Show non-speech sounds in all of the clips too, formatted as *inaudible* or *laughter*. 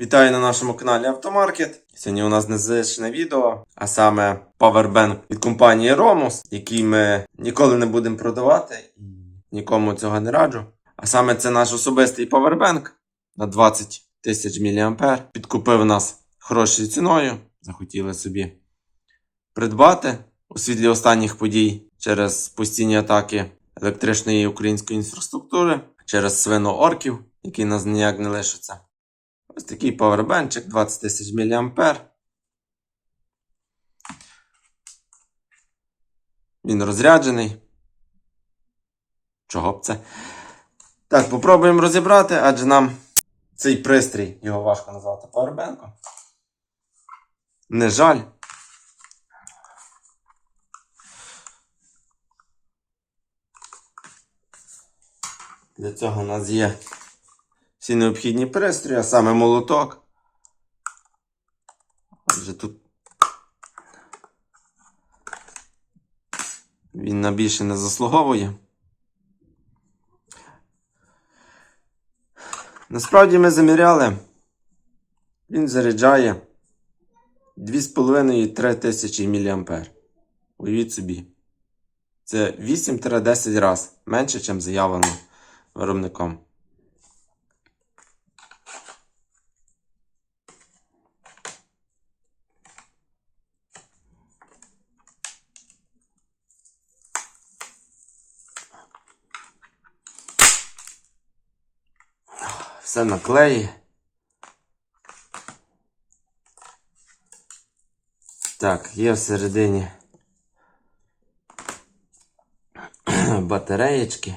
Вітаю на нашому каналі Автомаркет. Сьогодні у нас незвичне відео, а саме Powerbank від компанії Romus, який ми ніколи не будемо продавати і нікому цього не раджу. А саме це наш особистий Powerbank на 20 тисяч мА. Підкупив нас хорошою ціною. Захотіли собі придбати у світлі останніх подій через постійні атаки електричної української інфраструктури, через свину орків, які нас ніяк не лишаться. Ось такий павербенчик 20 тисяч мА. Він розряджений. Чого б це? Так, попробуємо розібрати, адже нам цей пристрій, його важко назвати павербенком. Не жаль. Для цього у нас є всі необхідні пристрої, а саме молоток. Отже, тут він на більше не заслуговує. Насправді ми заміряли. Він заряджає 2,5-3 тисячі мА. Уявіть собі. Це 8-10 разів менше, ніж заявлено виробником. Все на клеї. Так, є всередині *clears throat* батареєчки.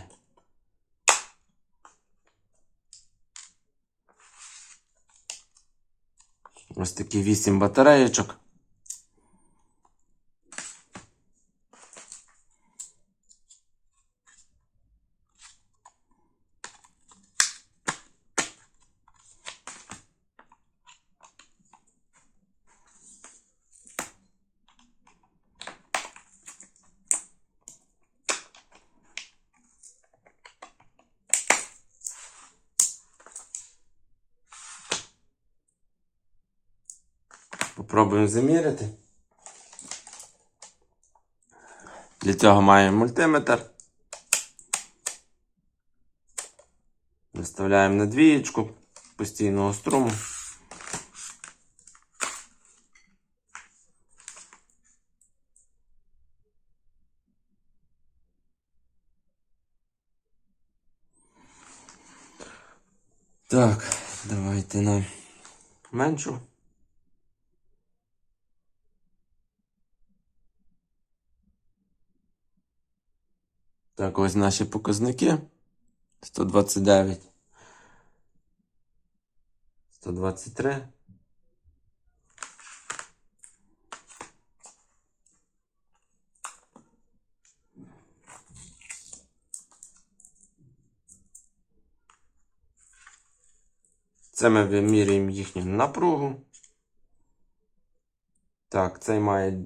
Ось такі 8 батареєчок. Попробуємо заміряти. Для цього маємо мультиметр. Виставляємо на двієчку постійного струму. Так, давайте на меншу. Так, ось наші показники. 129. 123. Це ми вимірюємо їхню напругу. Так, цей має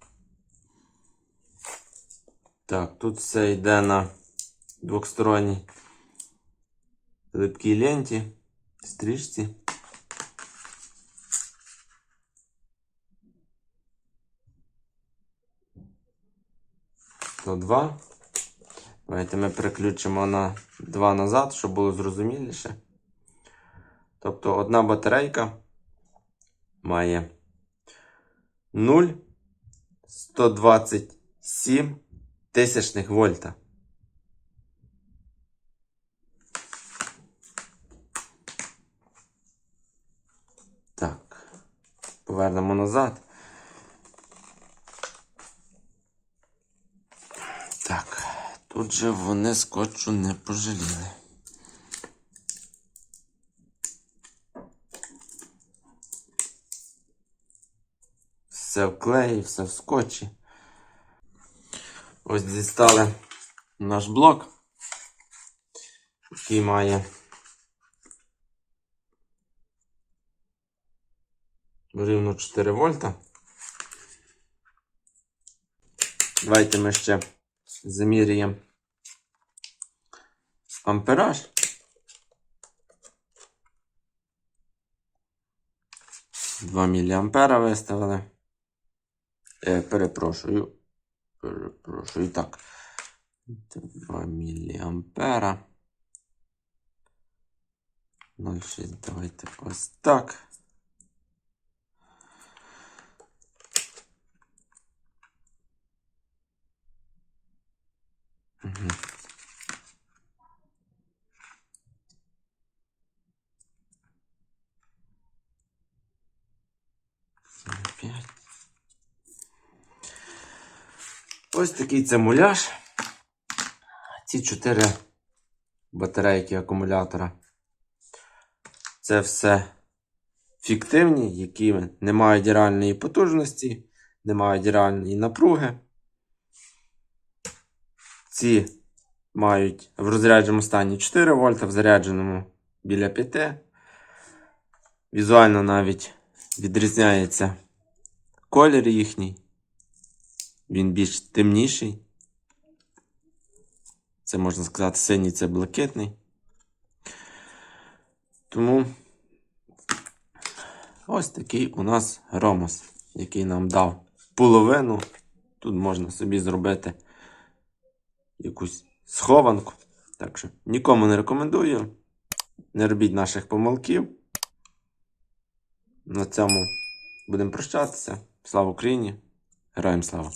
Так, тут все йде на двохсторонній липкій ленті, стрічці. То 2. Давайте ми переключимо на 2 назад, щоб було зрозуміліше. Тобто одна батарейка має 0 127 тисячних вольта. Так, повернемо назад. Так, тут же вони скотчу не пожаліли. Все в клеї, все в скотчі. Ось дістали наш блок, який має рівно 4 вольта. Давайте ми ще заміряємо ампераж. Два міліампера виставили. Е, перепрошую. Перепрошую. І Так. 2 міліампера. 0,6. Давайте ось так. Угу. Ось такий це муляж. Ці чотири батарейки акумулятора. Це все фіктивні, які не мають реальної потужності, не мають реальної напруги. Ці мають в розрядженому стані 4 вольта, в зарядженому біля 5. Візуально навіть відрізняється колір їхній. Він більш темніший. Це можна сказати, синій це блакитний. Тому ось такий у нас ромос, який нам дав половину. Тут можна собі зробити якусь схованку. Так що нікому не рекомендую. Не робіть наших помилків. На цьому будемо прощатися. Слава Україні! Героям слава!